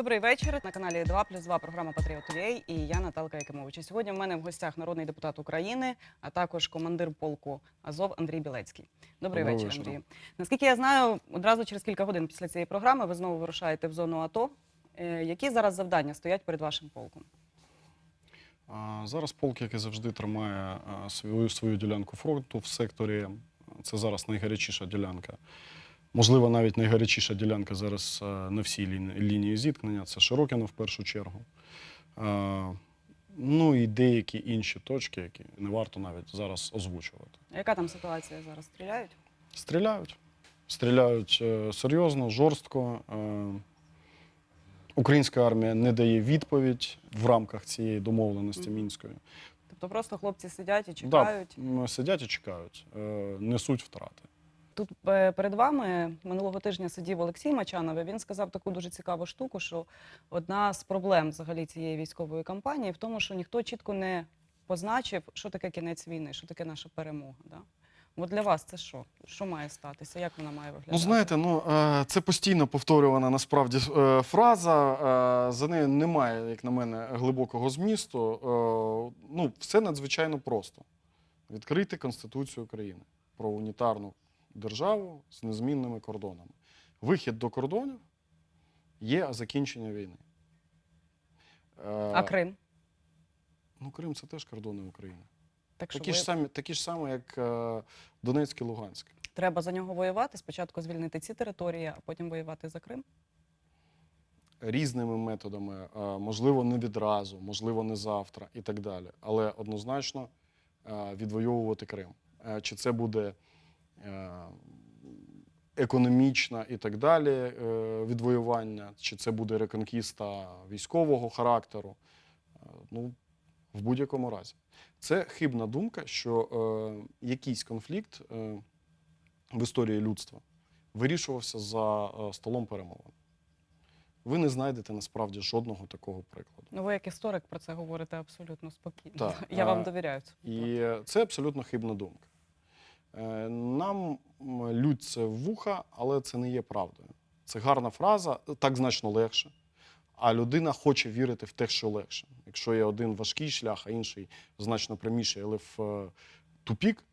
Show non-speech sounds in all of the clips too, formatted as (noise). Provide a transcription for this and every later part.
Добрий вечір. На каналі 2 плюс 2 програма Патріот ТВ і я Наталка Якимович. І Сьогодні в мене в гостях народний депутат України, а також командир полку Азов Андрій Білецький. Добрий Доброго вечір. Андрію. Наскільки я знаю, одразу через кілька годин після цієї програми ви знову вирушаєте в зону АТО. Е, Які зараз завдання стоять перед вашим полком? Зараз полк, як і завжди, тримає свою, свою ділянку фронту в секторі. Це зараз найгарячіша ділянка. Можливо, навіть найгарячіша ділянка зараз на всій лінії, лінії зіткнення. Це Широкіно в першу чергу. Ну і деякі інші точки, які не варто навіть зараз озвучувати. А Яка там ситуація зараз? Стріляють? Стріляють. Стріляють е, серйозно, жорстко. Е, Українська армія не дає відповідь в рамках цієї домовленості мінської. Тобто просто хлопці сидять і Да, чекають. м, сидять і чекають, е, несуть втрати. Тут е, перед вами минулого тижня сидів Олексій Мачанов. і Він сказав таку дуже цікаву штуку, що одна з проблем взагалі цієї військової кампанії в тому, що ніхто чітко не позначив, що таке кінець війни, що таке наша перемога. Да? От для вас це що? Що має статися? Як вона має виглядати? Ну, знаєте, ну е, це постійно повторювана насправді е, фраза. За нею немає, як на мене, глибокого змісту. Ну, все надзвичайно просто: відкрити Конституцію України про унітарну державу з незмінними кордонами. Вихід до кордонів є закінчення війни. Е, А Крим? Ну, Крим це теж кордони України. Так Такі ви- ж самі, такі ж самі, як е, Донецьк і Луганськ. треба за нього воювати. Спочатку звільнити ці території, а потім воювати за Крим. різними методами, е, можливо, не відразу, можливо, не завтра і так далі. Але однозначно е, відвоювати Крим. Е, Чи це буде економічна і так далі е, відвоювання, чи це буде реконкіста військового характеру. Е, Ну, в будь-якому разі. Це хибна думка, що е, якийсь конфлікт е, в історії людства вирішувався за е, столом перемовин. Ви не знайдете насправді жодного такого прикладу. Ну ви як історик про це говорите абсолютно спокійно. Так, Я вам довіряю. цьому І е, це абсолютно хибна думка. Е, Нам лють це в вуха, але це не є правдою. Це гарна фраза, так значно легше. А людина хоче вірити в те, що легше. Якщо є один важкий шлях, а інший значно пряміший, але в е, тупік,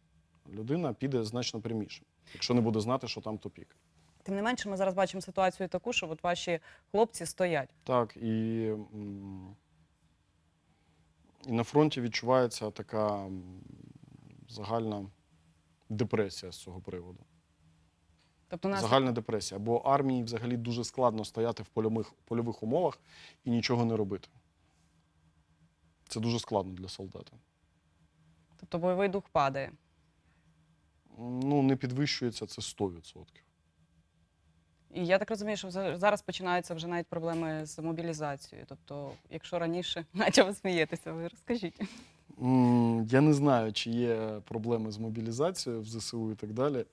людина піде значно пряміше, якщо не буде знати, що там тупік. Тим не менше, ми зараз бачимо ситуацію таку, що от ваші хлопці стоять. Так, і, і на фронті відчувається така загальна депресія з цього приводу. Тобто нас Загальна депресія. Бо армії взагалі дуже складно стояти в польових, польових умовах і нічого не робити. Це дуже складно для солдата. тобто бойовий дух падає. Ну, не підвищується це 100%. І я так розумію, що зараз починаються вже навіть проблеми з мобілізацією. Тобто, якщо раніше, (laughs) наче ви смієтеся, ви розкажіть. Я не знаю, чи є проблеми з мобілізацією в ЗСУ і так далі.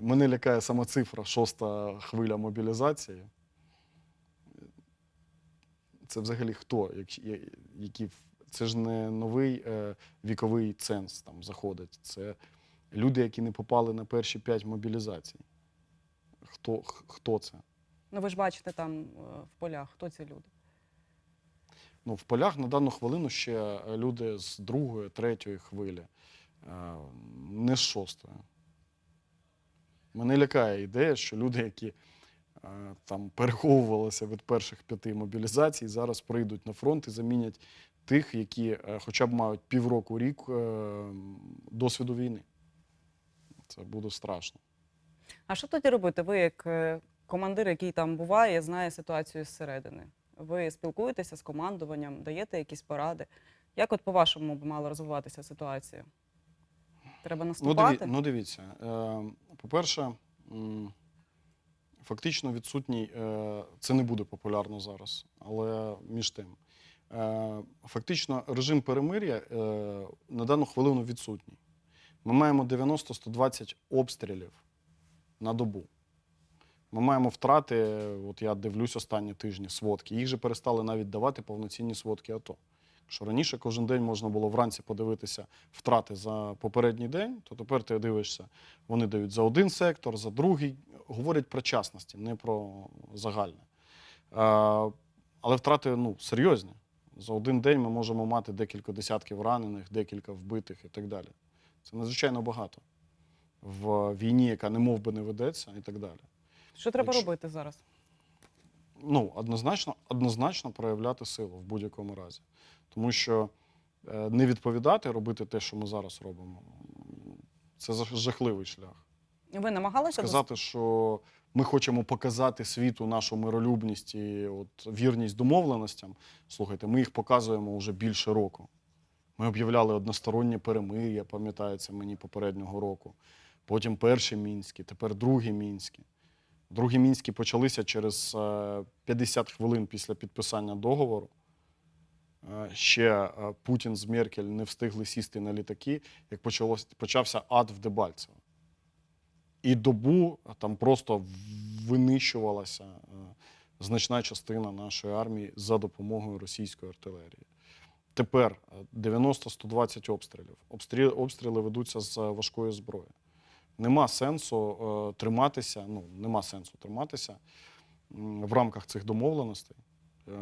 Мене лякає сама цифра шоста хвиля мобілізації. Це взагалі хто? Які, це ж не новий е, віковий ценз там заходить. Це люди, які не попали на перші п'ять мобілізацій. Хто, хто це? Ну ви ж бачите там е, в полях, хто ці люди. Ну, в полях на дану хвилину ще е, люди з другої, третьої хвилі, е, не з шостої. Мене лякає ідея, що люди, які е, там переховувалися від перших п'яти мобілізацій, зараз прийдуть на фронт і замінять тих, які хоча б мають півроку рік досвіду війни. Це буде страшно. А що тоді робити? Ви, як командир, який там буває, знає ситуацію зсередини. Ви спілкуєтеся з командуванням, даєте якісь поради. Як от по-вашому б мала розвиватися ситуація? Треба Ну, наступати? диві, ну дивіться, е, по-перше, фактично відсутній, е, це не буде популярно зараз, але між тим. Е, фактично, режим перемир'я на дану хвилину відсутній. Ми маємо 90-120 обстрілів на добу. Ми маємо втрати, от я дивлюсь останні тижні сводки. Їх же перестали навіть давати повноцінні сводки АТО. Якщо раніше кожен день можна було вранці подивитися втрати за попередній день, то тепер ти дивишся, вони дають за один сектор, за другий. Говорять про частності, не про загальне. Е, Але втрати ну, серйозні. За один день ми можемо мати декілька десятків ранених, декілька вбитих і так далі. Це надзвичайно багато в війні, яка не мов би не ведеться, і так далі. Що треба Якщо- робити зараз? ну, однозначно, однозначно проявляти силу в будь-якому разі. Тому що е, не відповідати, робити те, що ми зараз робимо, м, це жах- жахливий шлях. Ви намагалися Сказати, що ми хочемо показати світу нашу миролюбність і от вірність домовленостям. Слухайте, ми їх показуємо вже більше року. Ми об'являли одностороннє перемир'я, пам'ятається мені попереднього року. Потім перші мінські, тепер другі мінські. Другі мінські почалися через е, 50 хвилин після підписання договору. Е, Ще е, Путін з Меркель не встигли сісти на літаки, як почалось, почався ад в Дебальцево. І добу там просто винищувалася е, значна частина нашої армії за допомогою російської артилерії. Тепер е, 90-120 обстрілів. Обстріли ведуться з важкої зброї. Нема сенсу е, триматися, ну, нема сенсу триматися в рамках цих домовленостей, е,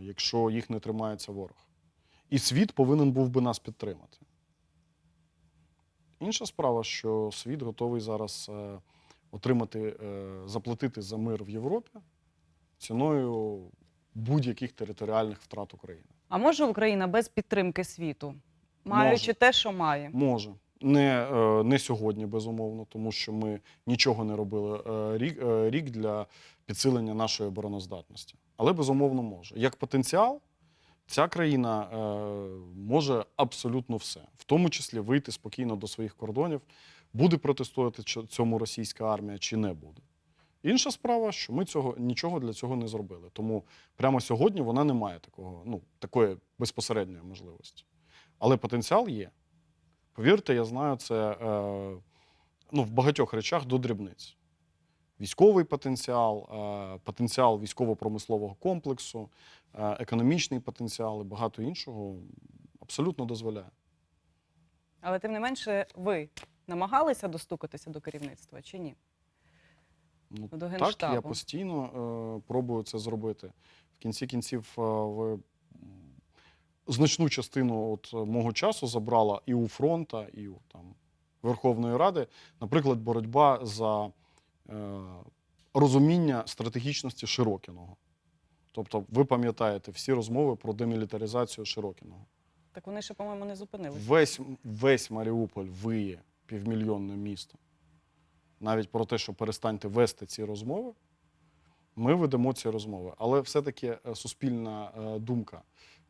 якщо їх не тримається ворог. І світ повинен був би нас підтримати. Інша справа, що світ готовий зараз е, отримати, е, заплатити за мир в Європі ціною будь-яких територіальних втрат України. А може Україна без підтримки світу, маючи Може. те, що має? Може. Не, е, не сьогодні, безумовно, тому що ми нічого не робили е, рік, е, рік для підсилення нашої обороноздатності. Але безумовно може. Як потенціал, ця країна може абсолютно все, в тому числі вийти спокійно до своїх кордонів, буде протестувати ч- цьому російська армія чи не буде. Інша справа, що ми цього нічого для цього не зробили. Тому прямо сьогодні вона не має такого, ну, такої безпосередньої можливості. Але потенціал є. Повірте, я знаю це е, ну, в багатьох речах до дрібниць. Військовий потенціал, е, потенціал військово-промислового комплексу, е, економічний потенціал і багато іншого абсолютно дозволяє. Але тим не менше, ви намагалися достукатися до керівництва чи ні? Ну, До так, я постійно е, пробую це зробити. В кінці кінців е, ви значну частину от, е, мого часу забрала і у фронта, і у там, Верховної Ради, наприклад, боротьба за е, розуміння стратегічності Широкіного. Тобто, ви пам'ятаєте всі розмови про демілітаризацію Широкіного. Так вони ще, по-моєму, не зупинилися. Весь, весь Маріуполь виє півмільйонне місто. Навіть про те, що перестаньте вести ці розмови, ми ведемо ці розмови. Але все-таки е, суспільна е, думка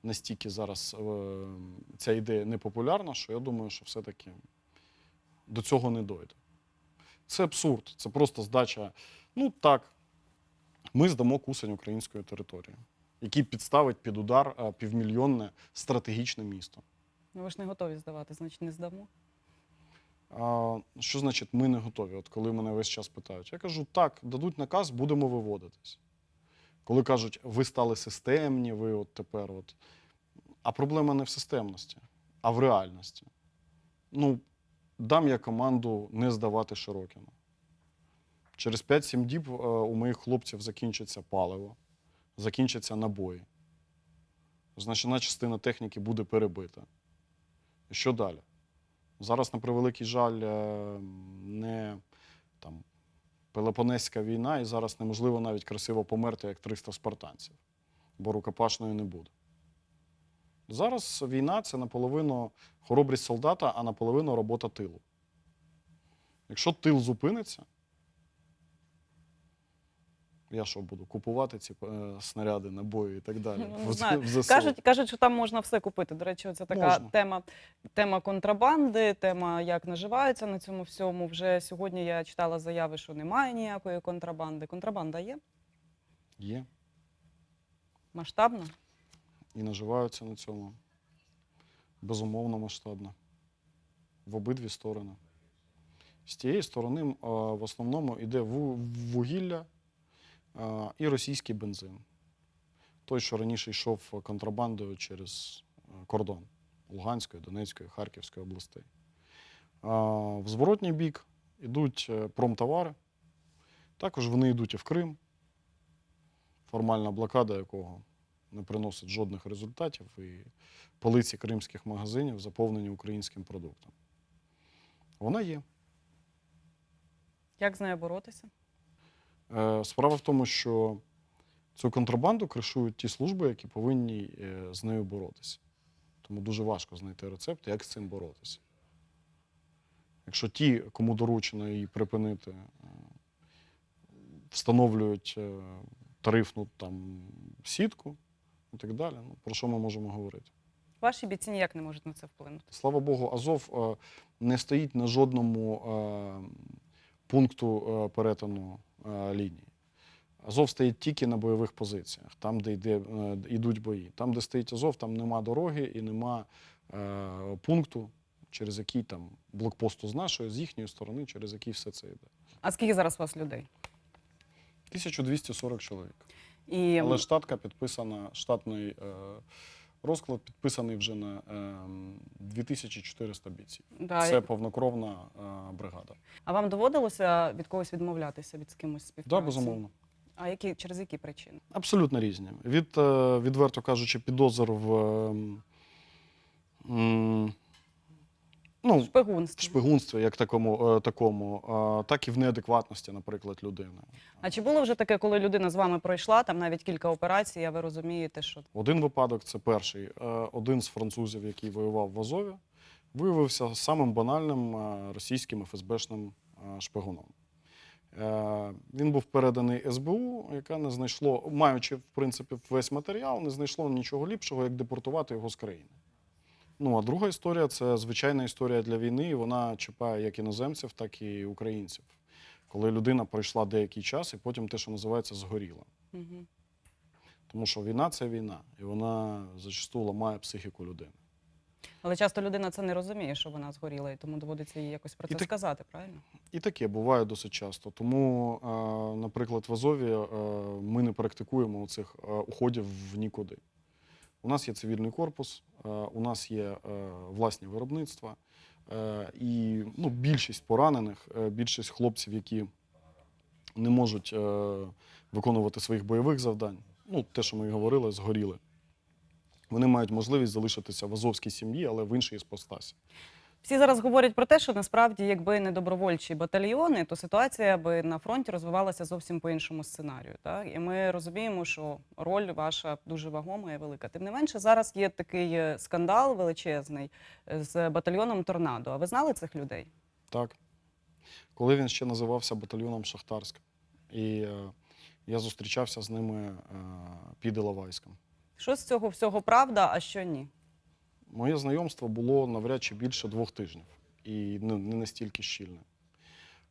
настільки зараз е, ця ідея непопулярна, що я думаю, що все-таки до цього не дойде. Це абсурд, це просто здача. Ну так, ми здамо кусень української території, який підставить під удар е, півмільйонне стратегічне місто. Ну ви ж не готові здавати, значить не здамо. А, що значить ми не готові? От коли мене весь час питають, я кажу, так, дадуть наказ, будемо виводитись. Коли кажуть, ви стали системні, ви от тепер. От. А проблема не в системності, а в реальності. Ну, дам я команду не здавати Широкіно. Через 5-7 діб е, у моїх хлопців закінчиться паливо, закінчаться набої. Значна частина техніки буде перебита. Що далі? Зараз, на превеликий жаль, е, не там, Пелопонеська війна, і зараз неможливо навіть красиво померти, як 300 спартанців, бо рукопашної не буде. Зараз війна це наполовину хоробрість солдата, а наполовину робота тилу. Якщо тил зупиниться, я що буду купувати ці е, снаряди, набої і так далі. Ну, не в- знаю. в ЗСУ? Кажуть, кажуть, що там можна все купити. До речі, це така Можна. тема, тема контрабанди, тема, як наживаються на цьому всьому. Вже сьогодні я читала заяви, що немає ніякої контрабанди. Контрабанда є Є. масштабна. і наживаються на цьому. Безумовно, масштабно. В обидві сторони. З тієї сторони м, в основному йде ву- вугілля і російський бензин. Той, що раніше йшов контрабандою через е, кордон Луганської, Донецької, Харківської областей. В зворотній бік йдуть е, промтовари. Також вони йдуть і в Крим, формальна блокада якого не приносить жодних результатів, і полиці кримських магазинів заповнені українським продуктом. Вона є. Як з нею боротися? Е, Справа в тому, що цю контрабанду кришують ті служби, які повинні е, з нею боротися. Тому дуже важко знайти рецепт, як з цим боротися. Якщо ті, кому доручено її припинити, е, встановлюють тарифну там, сітку і так далі, ну, про що ми можемо говорити? Ваші бійці ніяк не можуть на це вплинути. Слава Богу, Азов не стоїть на жодному пункту перетину лінії. Азов стоїть тільки на бойових позиціях, там, де йде, е, йдуть бої. Там, де стоїть Азов, там нема дороги і нема е, пункту, через який там блокпосту з нашої, з їхньої сторони, через який все це йде. А скільки зараз у вас людей? 1240 чоловік. І Але штатка підписана, штатний е, розклад підписаний вже на е, 2400 бійців. да, Це повнокровна е, бригада. А вам доводилося від когось відмовлятися від з кимось Так, да, безумовно. А які через які причини? Абсолютно різні. Від, е, відверто кажучи, підозр в ем, ну, Шпигунство. шпигунстві, як такому, е, такому е, так і в неадекватності, наприклад, людини. А чи було вже таке, коли людина з вами пройшла там навіть кілька операцій, а ви розумієте, що Один випадок це перший. Е, Один з французів, який воював в Азові, виявився самим банальним е, російським ФСБшним е, шпигуном. Е, Він був переданий СБУ, яка не знайшло, маючи в принципі весь матеріал, не знайшло нічого ліпшого, як депортувати його з країни. Ну а друга історія це звичайна історія для війни, і вона чіпає як іноземців, так і українців. Коли людина пройшла деякий час і потім те, що називається, згоріла. угу. Тому що війна це війна, і вона зачасту ламає психіку людини. але часто людина це не розуміє, що вона згоріла, і тому доводиться їй якось про це так- сказати, правильно? І таке буває досить часто. Тому, е, наприклад, в Азові е, ми не практикуємо цих уходів в нікуди. У нас є цивільний корпус, е, у нас є е, власні виробництва, е, і ну, більшість поранених, більшість хлопців, які не можуть виконувати своїх бойових завдань, ну, те, що ми і говорили, згоріли. Вони мають можливість залишитися в азовській сім'ї, але в іншій іпостасі. Всі зараз говорять про те, що насправді, якби не добровольчі батальйони, то ситуація би на фронті розвивалася зовсім по іншому сценарію. Так? І ми розуміємо, що роль ваша дуже вагома і велика. Тим не менше, зараз є такий е, скандал величезний е, з батальйоном Торнадо. А ви знали цих людей? Так. Коли він ще називався батальйоном Шахтарськ. І е, я зустрічався з ними е, під Іловайськом. Що з цього всього правда, а що ні? Моє знайомство було навряд чи більше двох тижнів і не настільки щільне.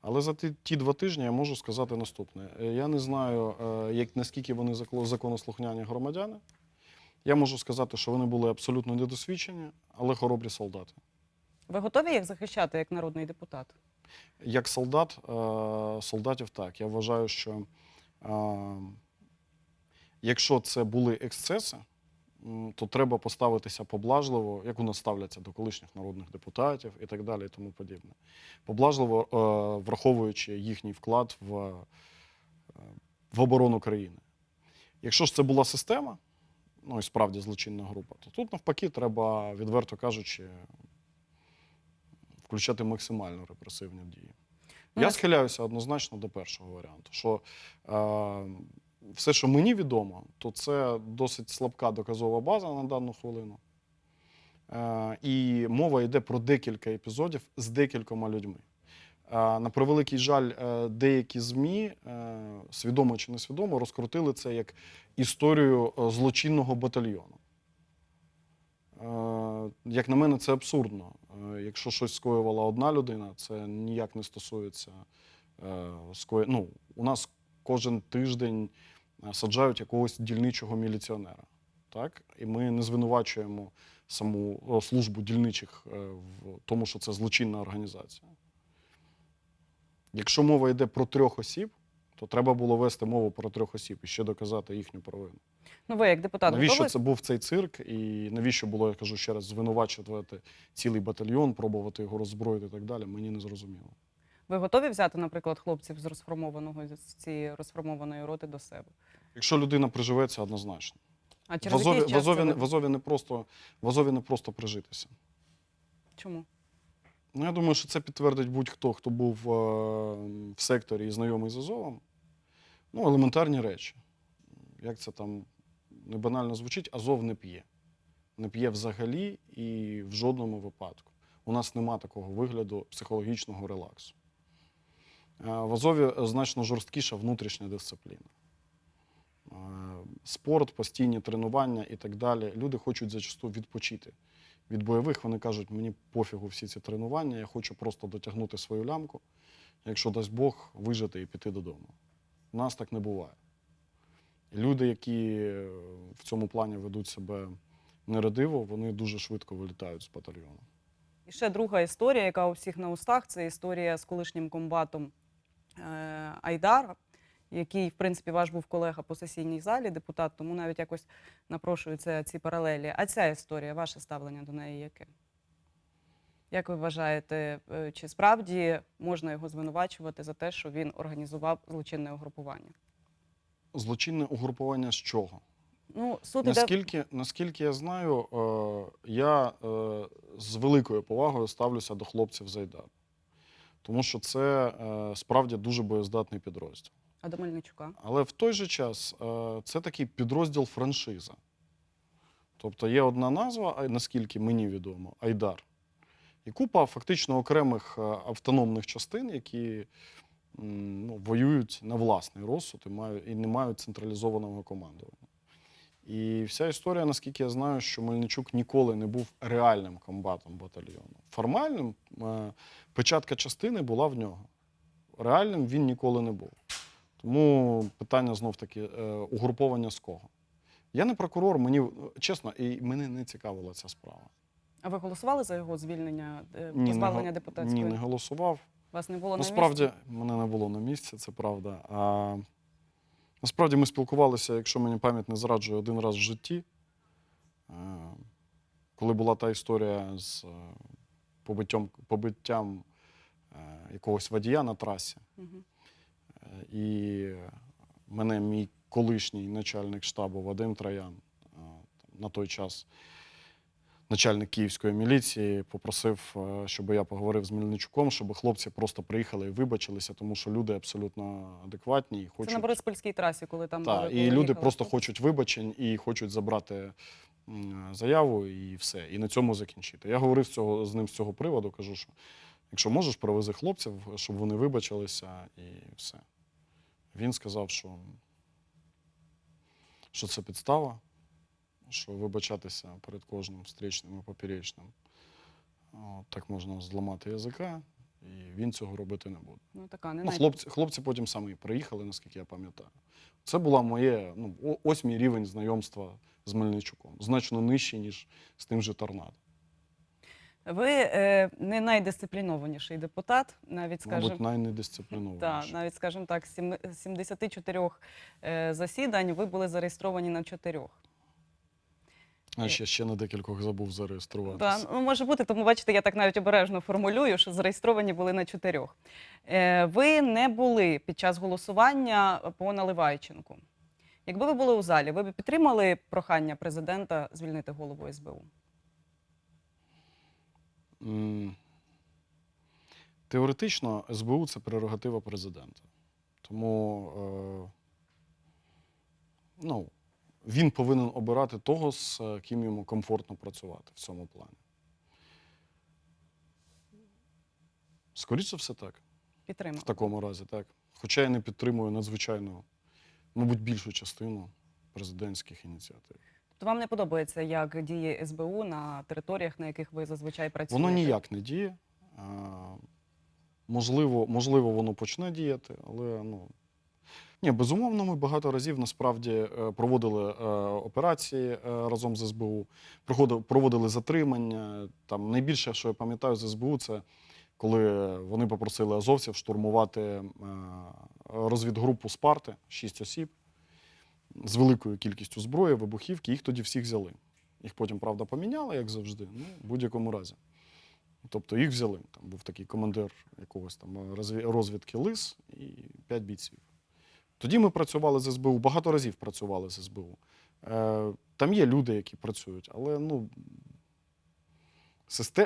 Але за ті, два тижні я можу сказати наступне: Е, я не знаю, е, як, наскільки вони законослухняні громадяни. Я можу сказати, що вони були абсолютно недосвідчені, але хоробрі солдати. Ви готові їх захищати як народний депутат? Як солдат, е, солдатів так. Я вважаю, що якщо це були ексцеси, то треба поставитися поблажливо, як у нас ставляться до колишніх народних депутатів і так далі, і тому подібне. Поблажливо, е, враховуючи їхній вклад в, е, в оборону країни. Якщо ж це була система, ну і справді злочинна група, то тут навпаки треба, відверто кажучи, включати максимально репресивні дії. Ну, Я схиляюся однозначно до першого варіанту, що е, все, що мені відомо, то це досить слабка доказова база на дану хвилину. Е, і мова йде про декілька епізодів з декількома людьми. Е, на превеликий жаль, е, деякі ЗМІ, свідомо чи несвідомо, розкрутили це як історію злочинного батальйону. Як на мене, це абсурдно. Якщо щось скоювала одна людина, це ніяк не стосується. Ну, у нас кожен тиждень саджають якогось дільничого міліціонера. Так? І ми не звинувачуємо саму службу дільничих е, в тому, що це злочинна організація. Якщо мова йде про трьох осіб, то треба було вести мову про трьох осіб і ще доказати їхню провину. Ну, ви як депутат навіщо готові? це був цей цирк, і навіщо було, я кажу ще раз, звинувачувати цілий батальйон, пробувати його роззброїти і так далі, мені не зрозуміло. Ви готові взяти, наприклад, хлопців з розформованого з цієї розформованої роти до себе? Якщо людина приживеться, однозначно. А В Азові, в, час Азові, це не- ви- в, Азові не просто, в Азові не просто прижитися. Чому? Ну, я думаю, що це підтвердить будь-хто, хто був е, в секторі і знайомий з Азовом. Ну, елементарні речі. Як це там не банально звучить, Азов не п'є. Не п'є взагалі і в жодному випадку. У нас нема такого вигляду психологічного релаксу. Е, В Азові значно жорсткіша внутрішня дисципліна. Е, Спорт, постійні тренування і так далі. Люди хочуть зачасту відпочити від бойових. Вони кажуть, мені пофігу всі ці тренування, я хочу просто дотягнути свою лямку, якщо дасть Бог, вижити і піти додому. У нас так не буває. Люди, які е, в цьому плані ведуть себе нерадиво, вони дуже швидко вилітають з батальйону. І ще друга історія, яка у всіх на устах, це історія з колишнім комбатом е, Айдара, який, в принципі, ваш був колега по сесійній залі, депутат, тому навіть якось напрошуються ці паралелі. А ця історія, ваше ставлення до неї яке? Як ви вважаєте, е, чи справді можна його звинувачувати за те, що він організував злочинне угрупування? Злочинне угрупування з чого? Ну, суд іде Наскільки, наскільки я знаю, е, я е, з великою повагою ставлюся до хлопців з Айдару. Тому що це справді дуже боєздатний підрозділ. До Мельничука. Але в той же час е, це такий підрозділ франшиза. Тобто є одна назва, наскільки мені відомо, Айдар. І купа фактично окремих е, автономних частин, які ну, воюють на власний розсуд і, мають, і не мають централізованого командування. І вся історія, наскільки я знаю, що Мельничук ніколи не був реальним комбатом батальйону. Формальним е, печатка частини була в нього. Реальним він ніколи не був. Тому питання знов таки е, угруповання з кого. Я не прокурор, мені чесно, і мене не цікавила ця справа. А ви голосували за його звільнення, е, позбавлення депутатської? Ні, не голосував. Вас не було на Насправді місці? мене не було на місці, це правда. А насправді ми спілкувалися, якщо мені пам'ять не зраджує, один раз в житті. Е, Коли була та історія з побиттям, побиттям е, якогось водія на трасі. Мгм. І мене мій колишній начальник штабу Вадим Троян, е, на той час начальник київської міліції, попросив, е, щоб я поговорив з Мельничуком, щоб хлопці просто приїхали і вибачилися, тому що люди абсолютно адекватні і Це хочуть. на Бориспільській трасі, коли там Так, і люди їхали. просто хочуть вибачень і хочуть забрати заяву і все, і на цьому закінчити. Я говорив з, цього, з ним з цього приводу, кажу, що якщо можеш, привези хлопців, щоб вони вибачилися і все. Він сказав, що, що це підстава, що вибачатися перед кожним встречним і поперечним. От, так можна зламати язика, і він цього робити не буде. Ну, така, не Ну, хлопці, хлопці потім самі приїхали, наскільки я пам'ятаю. Це була моє, ну, ось мій рівень знайомства з Мельничуком. Значно нижчий, ніж з тим же торнадо. Ви е, не найдисциплінованіший депутат, навіть скажімо. Мабуть, найнедисциплінованіший. Так, навіть, скажімо так, з 74 е, засідань ви були зареєстровані на чотирьох. А ще, ще на декількох забув Так, зареєструватися. ну, може бути, тому бачите, я так навіть обережно формулюю, що зареєстровані були на чотирьох. Е, ви не були під час голосування по Наливайченку. Якби ви були у залі, ви б підтримали прохання президента звільнити голову СБУ? Теоретично СБУ це прерогатива президента. Тому е, ну, він повинен обирати того, з е, ким йому комфортно працювати в цьому плані. Скоріше все так. Підтримали. В такому разі, так. Хоча я не підтримую надзвичайно, мабуть, більшу частину президентських ініціатив. То вам не подобається, як діє СБУ на територіях, на яких ви зазвичай працюєте? Воно ніяк не діє. Можливо, можливо, воно почне діяти, але ну. Ні, безумовно, ми багато разів насправді е, проводили е, операції е, разом з СБУ, проводили затримання. Там найбільше, що я пам'ятаю з СБУ, це коли вони попросили азовців штурмувати е, розвідгрупу Спарти, шість осіб, з великою кількістю зброї, вибухівки. Їх тоді всіх взяли. Їх потім, правда, поміняли, як завжди, ну, в будь-якому разі. Тобто їх взяли. Там був такий командир якогось там розвідки Лис і п'ять бійців. Тоді ми працювали з СБУ, багато разів працювали з СБУ. Е, Там є люди, які працюють, але ну,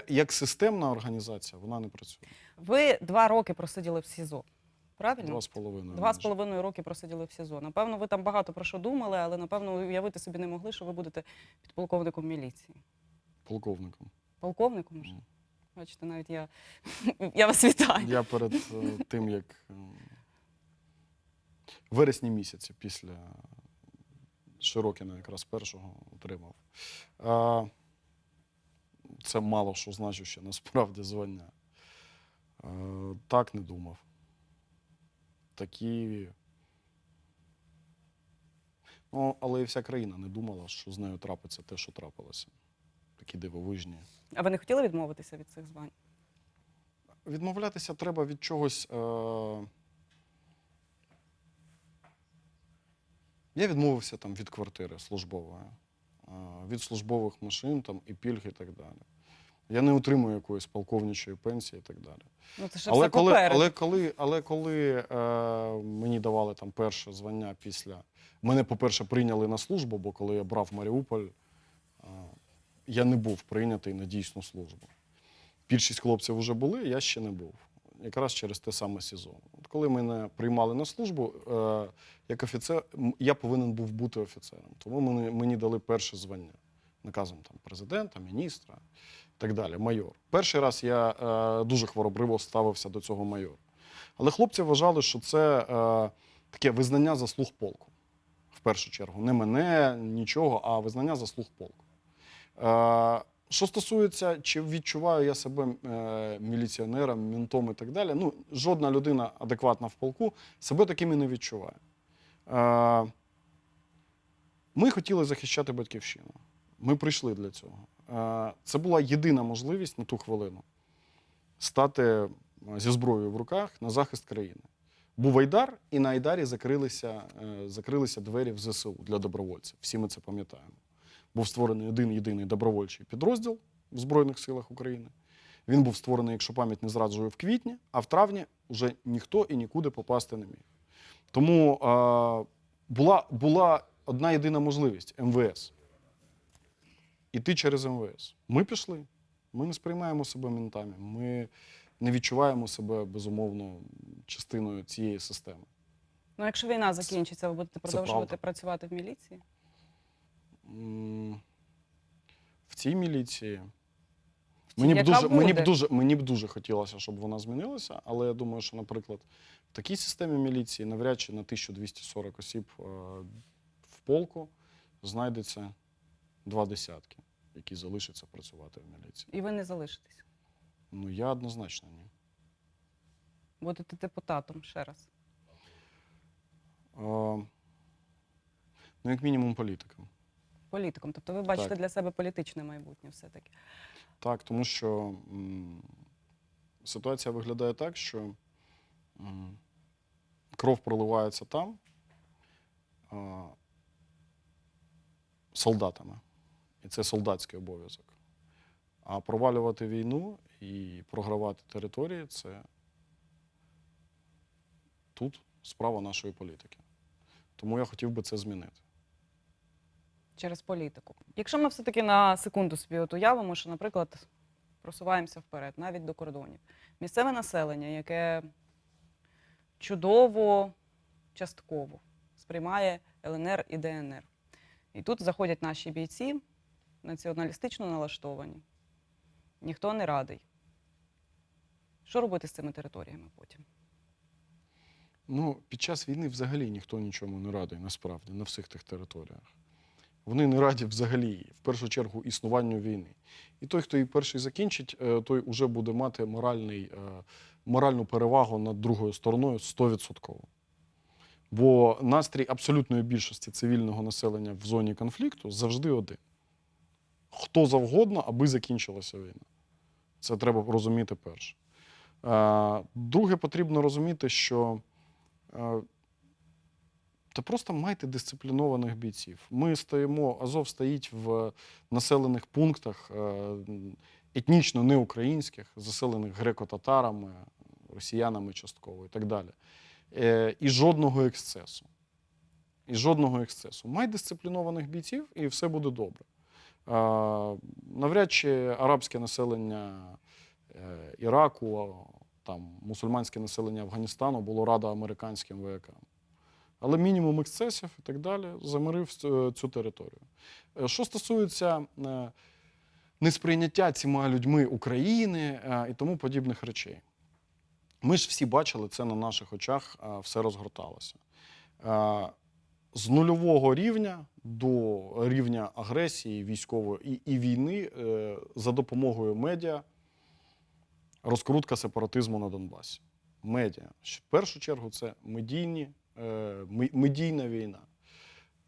як системна організація вона не працює. Ви два роки просиділи в СІЗО. Правильно? Два з половиною. Два з половиною роки просиділи в СІЗО. Напевно, ви там багато про що думали, але напевно уявити собі не могли, що ви будете підполковником міліції. полковником. Полковником вже? Мгм. Бачите, навіть я, (laughs) я вас вітаю. Я перед е, тим, як е, в вересні місяці після Широкіна якраз першого отримав. Це мало що значуще насправді звання. Так не думав. Такі. Ну, але і вся країна не думала, що з нею трапиться те, що трапилося. Такі дивовижні. А ви не хотіли відмовитися від цих звань? Відмовлятися треба від чогось. Е... Я відмовився там від квартири службової, е... від службових машин там, і пільг і так далі. Я не отримую якоїсь полковничої пенсії і так далі. Ну це ще Але все коли, але коли, але коли е, мені давали там перше звання після. Мене, по-перше, прийняли на службу, бо коли я брав Маріуполь, е, я не був прийнятий на дійсну службу. Більшість хлопців вже були, я ще не був. Якраз через те саме СІЗО. От коли мене приймали на службу, е, як офіцер, я повинен був бути офіцером. Тому мені, мені дали перше звання наказом там, президента, міністра так далі, майор. Перший раз я е, дуже хворобриво ставився до цього майора. Але хлопці вважали, що це е, таке визнання заслуг полку. В першу чергу. Не мене, нічого, а визнання заслуг полку. Е, що стосується, чи відчуваю я себе е, міліціонером, ментом і так далі, ну, жодна людина адекватна в полку себе таким і не відчуває. Е, ми хотіли захищати батьківщину. Ми прийшли для цього. Е, Це була єдина можливість на ту хвилину стати е, зі зброєю в руках на захист країни. Був Айдар, і на Айдарі закрилися, е, закрилися двері в ЗСУ для добровольців. Всі ми це пам'ятаємо. Був створений один єдиний добровольчий підрозділ в Збройних силах України. Він був створений, якщо пам'ять не зраджує, в квітні, а в травні вже ніхто і нікуди попасти не міг. Тому е, була, була одна єдина можливість МВС. Іти через МВС. Ми пішли. Ми не сприймаємо себе ментами. Ми не відчуваємо себе безумовно частиною цієї системи. Ну, якщо війна закінчиться, ви будете продовжувати працювати в міліції? В цій міліції. Мені б, дуже, мені, б дуже, мені б дуже хотілося, щоб вона змінилася, але я думаю, що, наприклад, в такій системі міліції навряд чи на 1240 осіб е, в полку знайдеться два десятки, які залишаться працювати в міліції. І ви не залишитесь. Ну, я однозначно ні. Будете депутатом ще раз. Е, ну, як мінімум, політиком. Політиком. Тобто ви бачите Так. для себе політичне майбутнє все-таки. Так, тому що м, ситуація виглядає так, що м, кров проливається там а, солдатами. І це солдатський обов'язок. А провалювати війну і програвати території це тут справа нашої політики. Тому я хотів би це змінити. через політику. Якщо ми все-таки на секунду собі от уявимо, що, наприклад, просуваємося вперед, навіть до кордонів, місцеве населення, яке чудово, частково сприймає ЛНР і ДНР. І тут заходять наші бійці, націоналістично налаштовані. Ніхто не радий. Що робити з цими територіями потім? Ну, під час війни взагалі ніхто нічому не радий, насправді, на всіх тих територіях. Вони не раді взагалі, в першу чергу, існуванню війни. І той, хто її перший закінчить, е, той вже буде мати моральний, е, моральну перевагу над другою стороною 100%. Бо настрій абсолютної більшості цивільного населення в зоні конфлікту завжди один. Хто завгодно, аби закінчилася війна. Це треба розуміти перше. Е, Друге, потрібно розуміти, що е, та просто майте дисциплінованих бійців. Ми стоїмо, Азов стоїть в населених пунктах е, етнічно неукраїнських, заселених греко-татарами, росіянами частково і так далі. І жодного ексцесу. і жодного ексцесу. Май дисциплінованих бійців, і все буде добре. Навряд чи арабське населення е, Іраку, там, мусульманське населення Афганістану було радо американським воякам. Але мінімум ексцесів і так далі замирив цю, територію. Е, Що стосується е, несприйняття цими людьми України і тому подібних речей. Ми ж всі бачили це на наших очах, все розгорталося. З нульового рівня до рівня агресії військової і, і війни е, за допомогою медіа розкрутка сепаратизму на Донбасі. Медіа. В першу чергу це медійні, е, медійна війна.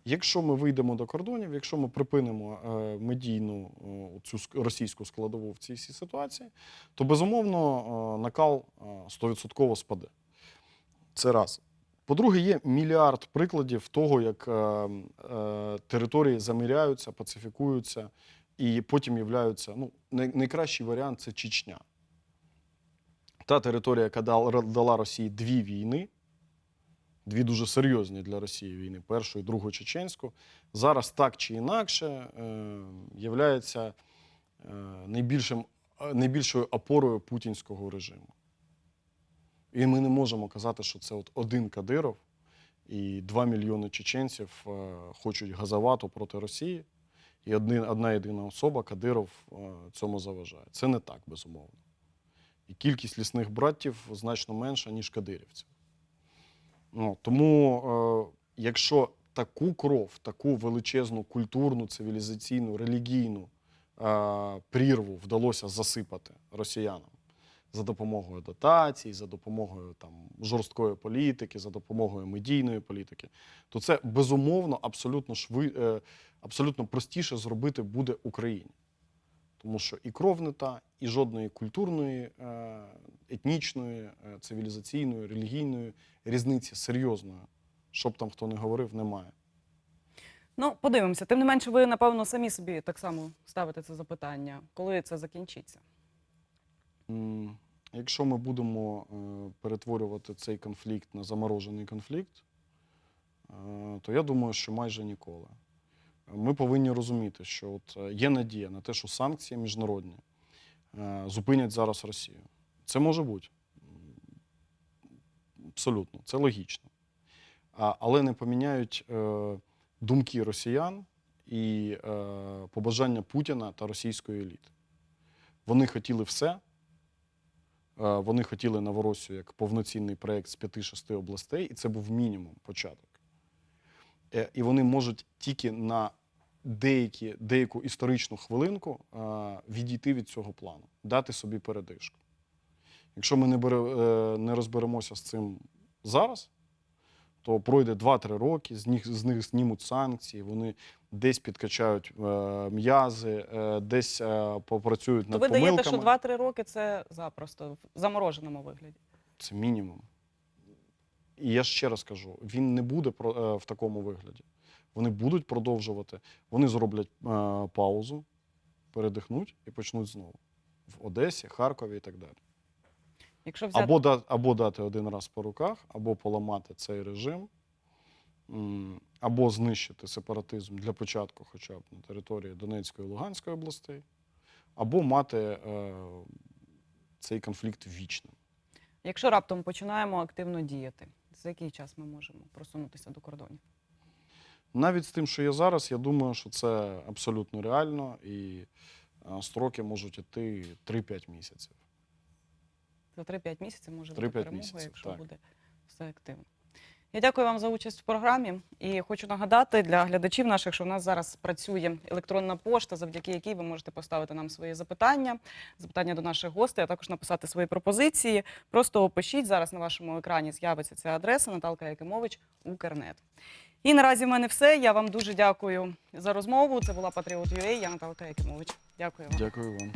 Якщо ми вийдемо до кордонів, якщо ми припинимо е, медійну е, цю російську складову в цій ситуації, то безумовно е, накал е, 100% спаде. Це раз. По-друге, є мільярд прикладів того, як е, е, території заміряються, пацифікуються і потім являються. Ну, най- найкращий варіант це Чечня. Та територія, яка дала Росії дві війни, дві дуже серйозні для Росії війни, першу і другу чеченську, зараз так чи інакше е, являється е, е, найбільшою опорою путінського режиму. І ми не можемо казати, що це от один Кадиров і 2 мільйони чеченців е, хочуть газовато проти Росії, і одна єдина особа, Кадиров, е, цьому заважає. Це не так, безумовно. І кількість лісних братів значно менша, ніж кадирівців. Ну, тому, е, якщо таку кров, таку величезну культурну, цивілізаційну, релігійну е, прірву вдалося засипати росіянам за допомогою дотацій, за допомогою там, жорсткої політики, за допомогою медійної політики, то це безумовно абсолютно, шви, е, абсолютно простіше зробити буде Україні. Тому що і кров не та, і жодної культурної, е, етнічної, е, цивілізаційної, релігійної різниці серйозної, щоб там хто не говорив, немає. Ну, подивимося. Тим не менше, ви, напевно, самі собі так само ставите це запитання, коли це закінчиться. Якщо ми будемо е, перетворювати цей конфлікт на заморожений конфлікт, е, то я думаю, що майже ніколи. Ми повинні розуміти, що от е, є надія на те, що санкції міжнародні зупинять зараз Росію. Це може бути. Абсолютно, це логічно. Але не поміняють думки росіян і побажання Путіна та російської еліти. Вони хотіли все. Е, Вони хотіли Новоросію як повноцінний проєкт з 5-6 областей, і це був мінімум початок. Е, І вони можуть тільки на деякі, деяку історичну хвилинку е, відійти від цього плану, дати собі передишку. Якщо ми не, бере, не розберемося з цим зараз, то пройде 2-3 роки, з них, з них знімуть санкції, вони десь підкачають е, м'язи, е, десь е, попрацюють То над ви даєте, що помилками. 2-3 роки це запросто в замороженому вигляді. Це мінімум. І я ще раз кажу: він не буде в такому вигляді. Вони будуть продовжувати, вони зроблять е, паузу, передихнуть і почнуть знову. В Одесі, Харкові і так далі. Якщо взяти Або, або дати один раз по руках, або поламати цей режим, або знищити сепаратизм для початку, хоча б на території Донецької і Луганської областей, або мати е, цей конфлікт вічним. якщо раптом починаємо активно діяти, за який час ми можемо просунутися до кордонів? Навіть з тим, що є зараз, я думаю, що це абсолютно реально, і е, строки можуть іти 3-5 місяців. За 3-5 місяців може 3-5 бути перемога, місяців, якщо так. буде все активно. Я дякую вам за участь в програмі і хочу нагадати для глядачів наших, що в нас зараз працює електронна пошта, завдяки якій ви можете поставити нам свої запитання, запитання до наших гостей, а також написати свої пропозиції. Просто опишіть зараз на вашому екрані з'явиться ця адреса Наталка Якимович Укрнет. І наразі в мене все. Я вам дуже дякую за розмову. Це була Патріот UA, я Наталка Якимович. Дякую вам. Дякую вам.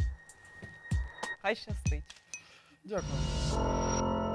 Хай щастить. Дякую.